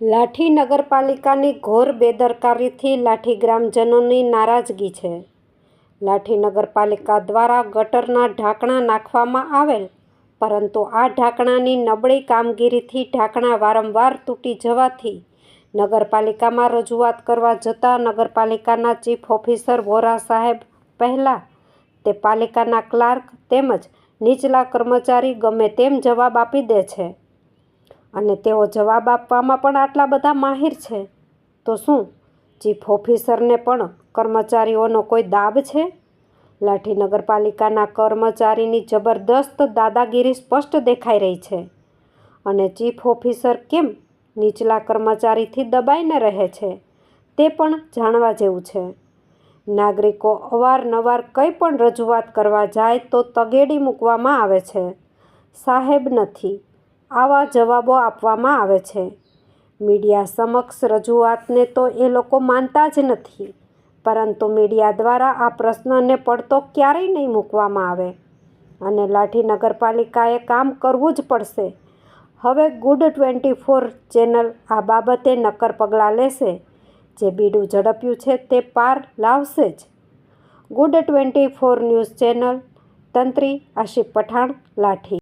લાઠી નગરપાલિકાની ઘોર બેદરકારીથી લાઠી ગ્રામજનોની નારાજગી છે. લાઠી નગરપાલિકા દ્વારા ગટરના ઢાંકણા નાખવામાં આવેલ, પરંતુ આ ઢાંકણાની નબળી કામગીરીથી ઢાંકણા વારંવાર તૂટી જવાથી નગરપાલિકામાં રજૂઆત કરવા જતાં નગરપાલિકાના ચીફ ઓફિસર વોરા સાહેબ પહેલાં તે પાલિકાના ક્લાર્ક તેમજ નીચલા કર્મચારી ગમે તેમ જવાબ આપી દે છે. અને તેઓ જવાબ આપવામાં પણ આટલા બધા માહિર છે. તો શું? ચીફ ઓફિસરને પણ કર્મચારીઓનો કોઈ દાબ છે? લાઠી નગરપાલિકાના કર્મચારીની જબરદસ્ત દાદાગીરી સ્પષ્ટ દેખાઈ રહી છે. અને ચીફ ઓફિસર કેમ નીચલા કર્મચારીથી દબાઈને રહે છે? તે પણ જાણવા જેવું છે. નાગરિકો અવારનવાર કંઈ પણ રજૂઆત કરવા જાય તો તગેડી મૂકવામાં આવે છે. સાહેબ નથી. આવા જવાબો આપવામાં આવે છે. મીડિયા સમક્ષ રજૂઆતને તો એ લોકો માનતા જ નથી, પરંતુ મીડિયા દ્વારા આ પ્રશ્નને પડતો ક્યારેય નહીં મૂકવામાં આવે. અને લાઠી નગરપાલિકાએ કામ કરવું જ પડશે. હવે ગુડ ટ્વેન્ટી ફોર ચેનલ આ બાબતે નક્કર પગલાં લેશે. જે બીડું ઝડપ્યું છે તે પાર લાવશે જ. Good twenty four news channel તંત્રી Asif Pathan, લાઠી.